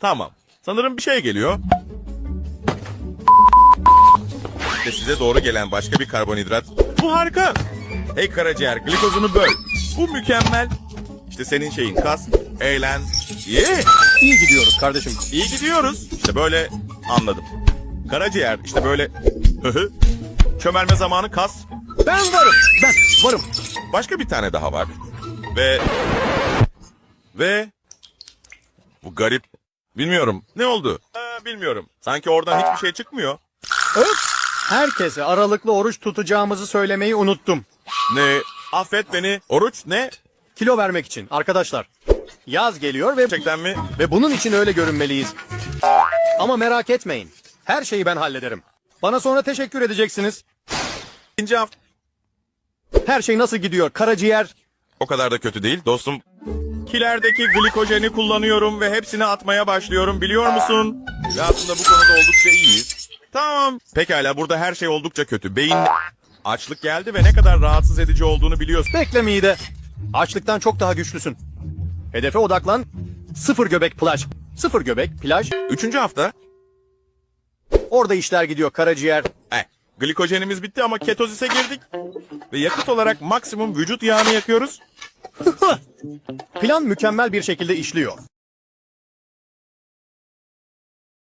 Tamam. Sanırım bir şey geliyor. İşte size doğru gelen başka bir karbonhidrat. Bu harika. Hey karaciğer glikozunu böl. Bu mükemmel. İşte senin şeyin kas, eğlen. Ye. İyi gidiyoruz kardeşim. İyi gidiyoruz. İşte böyle anladım. Karaciğer işte böyle çömelme zamanı kas. Ben varım. Ben varım. Başka bir tane daha var. Ve ve bu garip. Bilmiyorum. Ne oldu? Ee, bilmiyorum. Sanki oradan hiçbir şey çıkmıyor. Evet. Herkese aralıklı oruç tutacağımızı söylemeyi unuttum. Ne? Affet beni. Oruç ne? Kilo vermek için arkadaşlar. Yaz geliyor ve Gerçekten mi? ve bunun için öyle görünmeliyiz. Ama merak etmeyin. Her şeyi ben hallederim. Bana sonra teşekkür edeceksiniz. İkinci hafta. Her şey nasıl gidiyor? Karaciğer. O kadar da kötü değil dostum. Kilerdeki glikojeni kullanıyorum ve hepsini atmaya başlıyorum biliyor musun? Ve aslında bu konuda oldukça iyiyiz. Tamam. Pekala burada her şey oldukça kötü. Beyin açlık geldi ve ne kadar rahatsız edici olduğunu biliyorsun. Bekle mide. Açlıktan çok daha güçlüsün. Hedefe odaklan. Sıfır göbek plaj. Sıfır göbek plaj. Üçüncü hafta. Orada işler gidiyor karaciğer. Eh, glikojenimiz bitti ama ketozise girdik. Ve yakıt olarak maksimum vücut yağını yakıyoruz. Plan mükemmel bir şekilde işliyor.